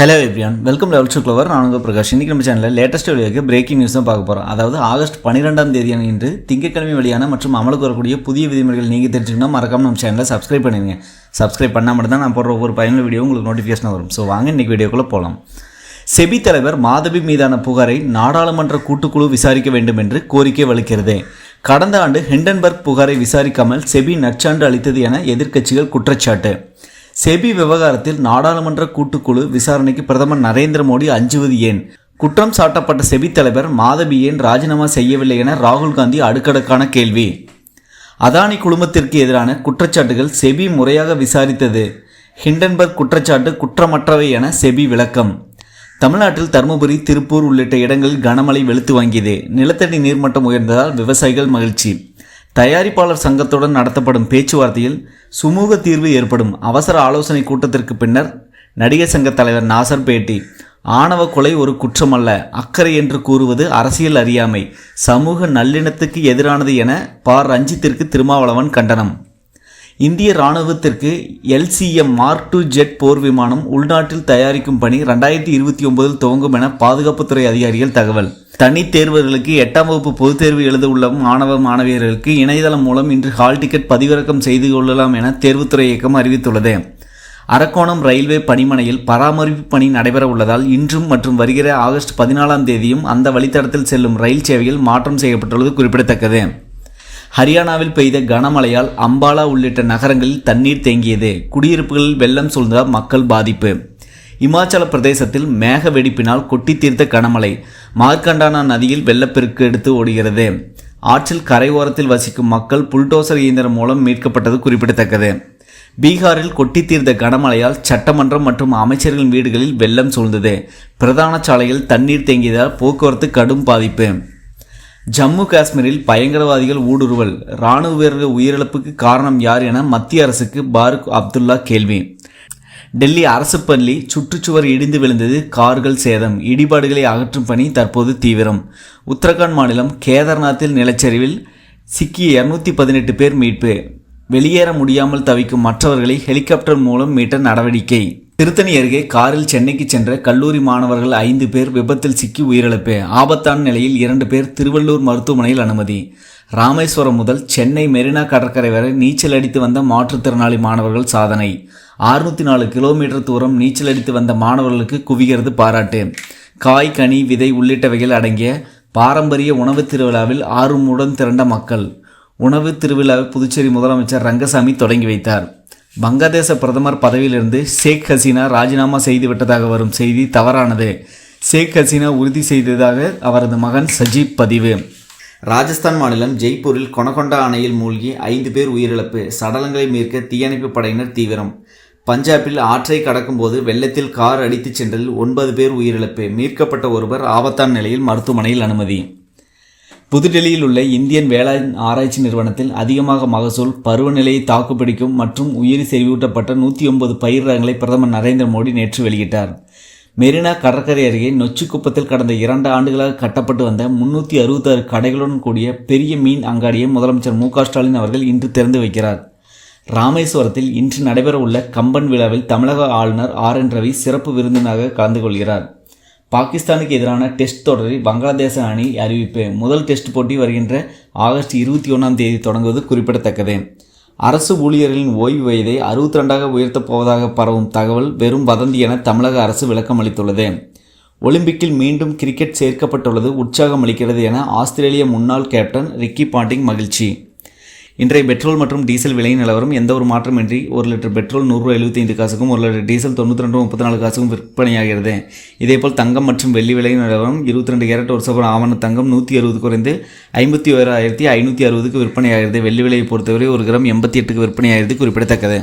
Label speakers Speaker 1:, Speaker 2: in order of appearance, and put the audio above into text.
Speaker 1: Hello everyone welcome level to clever நான் உங்கள் பிரகாஷ். இன்றைக்கி நம்ம சேனலில் லேட்டஸ்ட் வீடியோக்கு பிரேக்கிங் நியூஸ் தான் பார்க்க போகிறோம் அதாவது ஆகஸ்ட் பன்னிரெண்டாம் தேதி இன்று திங்கட்கிழமை வெளியான மற்றும் அமலுக்கு வரக்கூடிய புதிய விதிமுறைகள் நீங்கள் தெரிஞ்சுக்கணும் மறக்காம நம்ம சேனலை சப்ஸ்கிரைப் பண்ணிடுங்க சப்ஸ்கிரைப் பண்ணால் மட்டும் தான் நான் போடுற ஒவ்வொரு பயனுள்ள வீடியோ உங்களுக்கு நோட்டிஃபிகேஷன் வரும். ஸோ வாங்க இன்றைக்கி வீடியோக்குள்ளே போகலாம் செபி தலைவர் மாதவி மீதான புகாரை நாடாளுமன்ற கூட்டுக்குழு விசாரிக்க வேண்டும் என்று கோரிக்கை வலுக்கிறது. கடந்த ஆண்டு ஹிண்டன்பர்க் புகாரை விசாரிக்காமல் செபி நற்சான்று அளித்தது என எதிர்க்கட்சிகள் குற்றச்சாட்டு. செபி விவகாரத்தில் நாடாளுமன்ற கூட்டுக்குழு விசாரணைக்கு பிரதமர் நரேந்திர மோடி அஞ்சுவது ஏன்? குற்றம் சாட்டப்பட்ட செபி தலைவர் மாதவி ஏன் ராஜினாமா செய்யவில்லை என ராகுல் காந்தி அடுக்கடுக்கான கேள்வி. அதானி குழுமத்திற்கு எதிரான குற்றச்சாட்டுகள் செபி முறையாக விசாரித்தது. ஹிண்டன்பர்க் குற்றச்சாட்டு குற்றமற்றவை என செபி விளக்கம். தமிழ்நாட்டில் தருமபுரி திருப்பூர் உள்ளிட்ட இடங்களில் கனமழை வெளுத்து வாங்கியது. நிலத்தடி நீர்மட்டம் உயர்ந்ததால் விவசாயிகள் மகிழ்ச்சி. தயாரிப்பாளர் சங்கத்துடன் நடத்தப்படும் பேச்சுவார்த்தையில் சுமூக தீர்வு ஏற்படும் அவசர ஆலோசனை கூட்டத்திற்கு பின்னர் நடிகர் சங்க தலைவர் நாசர் பேட்டி ஆணவ கொலை ஒரு குற்றம் அல்ல அக்கறை என்று கூறுவது அரசியல் அறியாமை சமூக நல்லிணத்துக்கு எதிரானது என ப. ரஞ்சித்திற்கு திருமாவளவன் கண்டனம். இந்திய ராணுவத்திற்கு எல்சிஎம் மார்க் டூ ஜெட் போர் விமானம் உள்நாட்டில் தயாரிக்கும் பணி ரெண்டாயிரத்தி இருபத்தி ஒன்பதில் துவங்கும் என பாதுகாப்புத்துறை அதிகாரிகள் தகவல். தனித் தேர்வர்களுக்கு எட்டாம் வகுப்பு பொதுத் தேர்வு எழுத உள்ள மாணவ மாணவியர்களுக்கு இணையதளம் மூலம் இன்று ஹால் டிக்கெட் பதிவிறக்கம் செய்து கொள்ளலாம் என தேர்வுத்துறை இயக்கம் அறிவித்துள்ளது. அரக்கோணம் ரயில்வே பணிமனையில் பராமரிப்பு பணி நடைபெற உள்ளதால் இன்றும் மற்றும் வருகிற ஆகஸ்ட் பதினாலாம் தேதியும் அந்த வழித்தடத்தில் செல்லும் ரயில் சேவையில் மாற்றம் செய்யப்பட்டுள்ளது குறிப்பிடத்தக்கது. ஹரியானாவில் பெய்த கனமழையால் அம்பாலா உள்ளிட்ட நகரங்களில் தண்ணீர் தேங்கியது. குடியிருப்புகளில் வெள்ளம் சூழ்ந்ததால் மக்கள் பாதிப்பு. இமாச்சல பிரதேசத்தில் மேக வெடிப்பினால் கொட்டி தீர்த்த கனமழை. மார்க்கண்டானா நதியில் வெள்ளப்பெருக்கு எடுத்து ஓடுகிறது. ஆற்றில் கரையோரத்தில் வசிக்கும் மக்கள் புல்டோசர் இயந்திரம் மூலம் மீட்கப்பட்டது குறிப்பிடத்தக்கது. பீகாரில் கொட்டி தீர்ந்த கனமழையால் சட்டமன்றம் மற்றும் அமைச்சர்களின் வீடுகளில் வெள்ளம் சூழ்ந்தது. பிரதான சாலையில் தண்ணீர் தேங்கியதால் போக்குவரத்து கடும் பாதிப்பு. ஜம்மு காஷ்மீரில் பயங்கரவாதிகள் ஊடுருவல். இராணுவ வீரர்கள் உயிரிழப்புக்கு காரணம் யார் என மத்திய அரசுக்கு பாருக் அப்துல்லா கேள்வி. டெல்லி அரசு பள்ளி சுற்றுச்சுவர் இடிந்து விழுந்தது கார்கள் சேதம். இடிபாடுகளை அகற்றும் பணி தற்போது தீவிரம். உத்தரகாண்ட் மாநிலம் கேதார்நாத்தில் நிலச்சரிவில் சிக்கிய இருநூத்தி பதினெட்டு பேர் மீட்பு. வெளியேற முடியாமல் தவிக்கும் மற்றவர்களை ஹெலிகாப்டர் மூலம் மீட்ட நடவடிக்கை. திருத்தணி அருகே காரில் சென்னைக்கு சென்ற கல்லூரி மாணவர்கள் ஐந்து பேர் விபத்தில் சிக்கி உயிரிழப்பு. ஆபத்தான நிலையில் இரண்டு பேர் திருவள்ளூர் மருத்துவமனையில் அனுமதி. ராமேஸ்வரம் முதல் சென்னை மெரினா கடற்கரை வரை நீச்சல் அடித்து வந்த மாற்றுத்திறனாளி மாணவர்கள் சாதனை. அறுநூத்தி நாலு கிலோமீட்டர் தூரம் நீச்சல் அடித்து வந்த மாணவர்களுக்கு குவிகிறது பாராட்டு. காய் கனி விதை உள்ளிட்டவைகள் அடங்கிய பாரம்பரிய உணவு திருவிழாவில் ஆர்வமுடன் திரண்ட மக்கள். உணவு திருவிழாவை புதுச்சேரி முதலமைச்சர் ரங்கசாமி தொடங்கி வைத்தார். வங்கதேச பிரதமர் பதவியிலிருந்து ஷேக் ஹசீனா ராஜினாமா செய்துவிட்டதாக வரும் செய்தி தவறானது. ஷேக் ஹசீனா உறுதி செய்ததாக அவரது மகன் சஜீப் பதிவு. ராஜஸ்தான் மாநிலம் ஜெய்ப்பூரில் கொனகொண்டா அணையில் மூழ்கி ஐந்து பேர் உயிரிழப்பு சடலங்களை மீட்க தீயணைப்பு படையினர் தீவிரம். பஞ்சாபில் ஆற்றை கடக்கும்போது வெள்ளத்தில் கார் அடித்துச் சென்றதில் ஒன்பது பேர் உயிரிழப்பு மீட்கப்பட்ட ஒருவர் ஆபத்தான நிலையில் மருத்துவமனையில் அனுமதி. புதுடெல்லியில் உள்ள இந்தியன் வேளாண் ஆராய்ச்சி நிறுவனத்தில் அதிகமாக மகசூல் பருவநிலையை தாக்குப்பிடிக்கும் மற்றும் உயிரி செறிவூட்டப்பட்ட நூற்றி ஒன்பது பயிர் ரகங்களை பிரதமர் நரேந்திர மோடி நேற்று வெளியிட்டார். மெரினா கடற்கரை அருகே நொச்சிக்குப்பத்தில் கடந்த இரண்டு ஆண்டுகளாக கட்டப்பட்டு வந்த முன்னூற்றி அறுபத்தாறு கடைகளுடன் கூடிய பெரிய மீன் அங்காடியை முதலமைச்சர் மு ஸ்டாலின் அவர்கள் இன்று திறந்து வைக்கிறார். ராமேஸ்வரத்தில் இன்று நடைபெறவுள்ள கம்பன் விழாவில் தமிழக ஆளுநர் ஆர் என் ரவி சிறப்பு விருந்தினராக கலந்து கொள்கிறார். பாகிஸ்தானுக்கு எதிரான டெஸ்ட் தொடரில் வங்காளதேச அணி அறிவிப்பு. முதல் டெஸ்ட் போட்டி வருகின்ற ஆகஸ்ட் இருபத்தி ஒன்றாம் தேதி தொடங்குவது குறிப்பிடத்தக்கது. அரசு ஊழியர்களின் ஓய்வு வயதை அறுபத்தி ரெண்டாக உயர்த்தப் போவதாக பரவும் தகவல் வெறும் வதந்தி என தமிழக அரசு விளக்கம் அளித்துள்ளது. ஒலிம்பிக்கில் மீண்டும் கிரிக்கெட் சேர்க்கப்பட்டுள்ளது உற்சாகம் அளிக்கிறது என ஆஸ்திரேலிய முன்னாள் கேப்டன் ரிக்கி பாண்டிங் மகிழ்ச்சி. இன்றைய பெட்ரோல் மற்றும் டீசல் விலை நிலவரம் எந்த ஒரு மாற்றமின்றி ஒரு லிட்டர் பெட்ரோல் நூறுரூவா எழுபத்தைந்து காசுக்கும் ஒரு லிட்டர் டீசல் தொண்ணூற்றி ரெண்டு முப்பத்தி நாலு காசுக்கும் விற்பனையாகிறது. இதேபோல் தங்கம் மற்றும் வெள்ளி விலை நிலவரம் இருபத்தி ரெண்டு கேரட் ஒரு சவரன் ஆவண தங்கம் நூற்றி அறுபது குறைந்து ஐம்பத்தி ஓராயிரத்தி ஐநூற்றி அறுபதுக்கு விற்பனையாகிறது. வெள்ளி விலையை பொறுத்தவரை ஒரு கிராம் எண்பத்தி எட்டுக்கு விற்பனையாகிறது குறிப்பிடத்தக்கது.